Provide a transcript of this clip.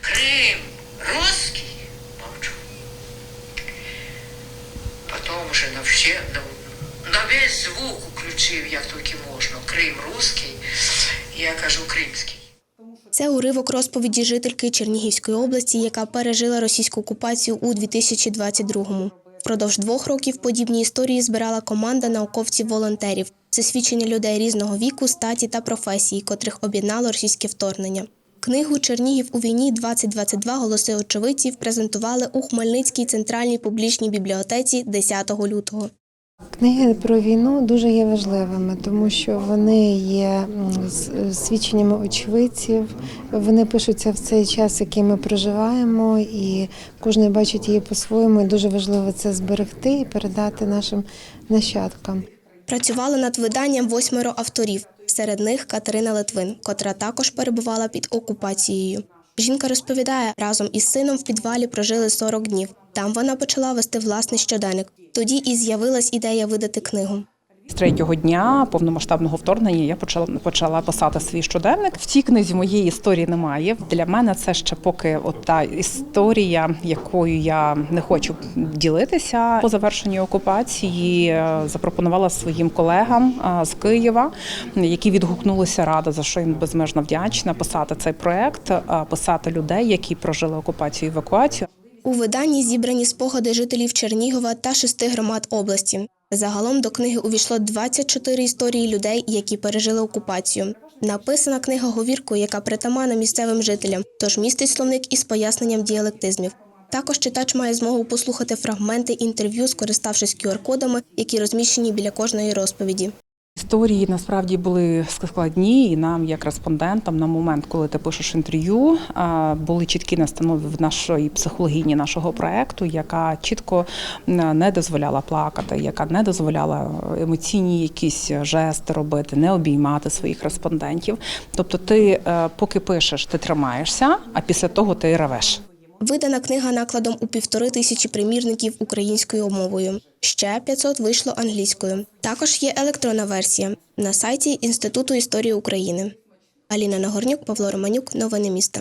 Крым русский? Молчу. Потом уже на все, на, на весь звук включив, як тільки можна. Крим русский, я кажу кримський. Це уривок розповіді жительки Чернігівської області, яка пережила російську окупацію у 2022-му. Впродовж двох років подібні історії збирала команда науковців-волонтерів. Це свідчення людей різного віку, статі та професії, котрих об'єднало російське вторгнення. Книгу Чернігів у війні 2022 голоси очевидців презентували у Хмельницькій центральній публічній бібліотеці 10 лютого. Книги про війну дуже є важливими, тому що вони є свідченнями очевидців. Вони пишуться в цей час, який ми проживаємо, і кожен бачить її по-своєму. І дуже важливо це зберегти і передати нашим нащадкам. Працювали над виданням восьмеро авторів, серед них Катерина Литвин, котра також перебувала під окупацією. Жінка розповідає, разом із сином в підвалі прожили 40 днів. Там вона почала вести власний щоденник. Тоді і з'явилась ідея видати книгу. З третього дня повномасштабного вторгнення я почала почала писати свій щоденник. В цій книзі моєї історії немає. Для мене це ще поки от та історія, якою я не хочу ділитися. По завершенню окупації е, запропонувала своїм колегам е, з Києва, які відгукнулися рада, за що їм безмежно вдячна. Писати цей проект, е, писати людей, які прожили окупацію і евакуацію. У виданні зібрані спогади жителів Чернігова та шести громад області. Загалом до книги увійшло 24 історії людей, які пережили окупацію. Написана книга говіркою, яка притамана місцевим жителям, тож містить словник із поясненням діалектизмів. Також читач має змогу послухати фрагменти інтерв'ю, скориставшись QR-кодами, які розміщені біля кожної розповіді. Історії насправді були складні, і нам, як респондентам, на момент, коли ти пишеш інтерв'ю, були чіткі настанови в нашої психологині нашого проекту, яка чітко не дозволяла плакати, яка не дозволяла емоційні якісь жести робити, не обіймати своїх респондентів. Тобто, ти е, поки пишеш, ти тримаєшся, а після того ти ревеш. Видана книга накладом у півтори тисячі примірників українською мовою. Ще 500 вийшло англійською. Також є електронна версія на сайті Інституту історії України. Аліна Нагорнюк, Павло Романюк. Новини міста.